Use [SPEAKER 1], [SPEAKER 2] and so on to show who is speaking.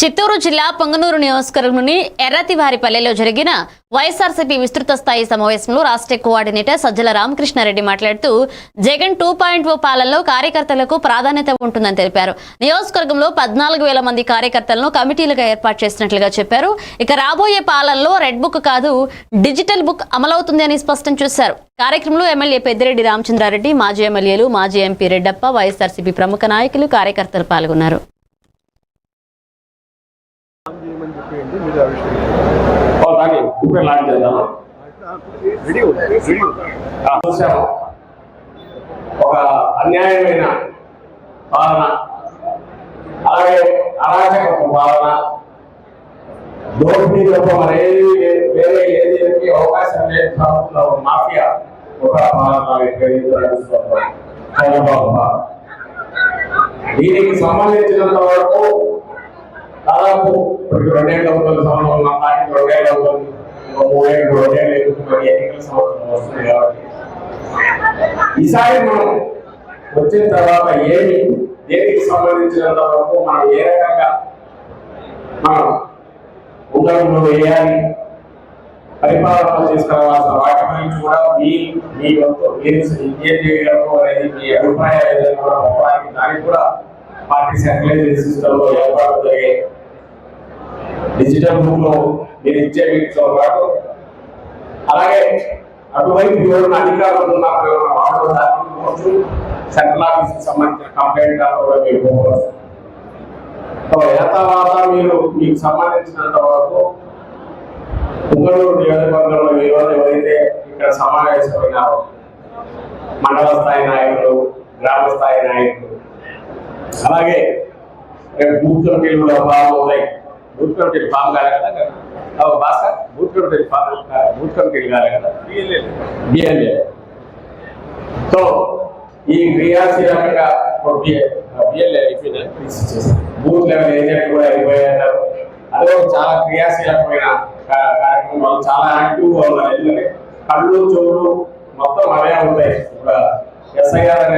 [SPEAKER 1] చిత్తూరు జిల్లా పొంగనూరు నియోజకవర్గంలోని ఎర్రతివారిపల్లెలో జరిగిన వైఎస్ఆర్సీపీ విస్తృత స్థాయి సమావేశంలో రాష్ట్ర కోఆర్డినేటర్ సజ్జల రామకృష్ణారెడ్డి మాట్లాడుతూ జగన్ టూ పాయింట్ ఓ పాలనలో కార్యకర్తలకు ప్రాధాన్యత ఉంటుందని తెలిపారు. నియోజకవర్గంలో పద్నాలుగు వేల మంది కార్యకర్తలను కమిటీలుగా ఏర్పాటు చేసినట్లుగా చెప్పారు. ఇక రాబోయే పాలనలో రెడ్ బుక్ కాదు డిజిటల్ బుక్ అమలవుతుంది అని స్పష్టం చేశారు. కార్యక్రమంలో ఎమ్మెల్యే పెద్దిరెడ్డి రామచంద్రారెడ్డి మాజీ ఎమ్మెల్యేలు మాజీ ఎంపీ రెడ్డప్ప వైఎస్ఆర్సీపీ ప్రముఖ నాయకులు కార్యకర్తలు పాల్గొన్నారు.
[SPEAKER 2] ఒక అన్యాయమైన పాలన అలాగే అరాచక పాలన దోపిడీ తప్ప మరేది వేరే ఏది అవకాశం లేని ప్రభుత్వంలో మాఫియా ఒక పాలన. దీనికి సంబంధించినంత వరకు దాదాపు రెండేళ్ళ రెండేళ్ళు అవుతుంది సంవత్సరం ఉన్న పార్టీ మూడేళ్ళు రెండేళ్ళు ఎదుగుతుంది ఎన్నికల సంవత్సరం వస్తుంది కాబట్టి. ఈసారి మనం వచ్చిన తర్వాత ఏమి దేనికి సంబంధించినంత వరకు మనం ఏ రకంగా మనం ఉండడంలో వేయాలి పరిపాలన తీసుకురావాల్సిన వాటి గురించి కూడా మీ మీ వంతు మీరు ఏం చేయగలరు అనేది మీ అభిప్రాయాలు ఏదైనా కూడా దానికి కూడా పార్టీ సెంట్రలైజ్ సిస్టమ్లో ఏర్పాటు జరిగాయి డిజిటల్ బుక్లో మీరు ఇచ్చే వీటితో పాటు. అలాగే అటువైపు ఎవరైనా అధికారులు ఉన్నప్పుడు ఎవరైనా వాళ్ళు దాచుకోవచ్చు సెంట్రల్ ఆఫీస్కి సంబంధించిన కంప్లైంట్ కూడా మీరు పోవచ్చు. సో యథావాత మీరు మీకు సంబంధించినంత వరకు ఉంగళూరు నియోజకవర్గంలో ఈరోజు ఎవరైతే ఇక్కడ సమావేశమైనారో మండల స్థాయి నాయకులు గ్రామ స్థాయి నాయకులు అలాగే రేపు బూత్ కమిటీలు కూడా ఉన్నాయి బూత్ కమిటీలు ఫామ్ కాలే కదా? భాస్కర్ బూత్ కమిటీలు ఫామ్ బూత్ కమిటీలు కాలే కదా? బిఎల్ఏ సో ఈ క్రియాశీలకంగా బిఎల్ఏ బూత్ లెవెల్ ఏజెంట్ కూడా అయిపోయారు. అదే చాలా క్రియాశీలకమైన కార్యక్రమం. వాళ్ళు చాలా యాక్టివ్గా ఉన్నారు. ఎందుకంటే కళ్ళు చెవులు మొత్తం అవే ఉంటాయి. ఒక ఎస్ఐఆర్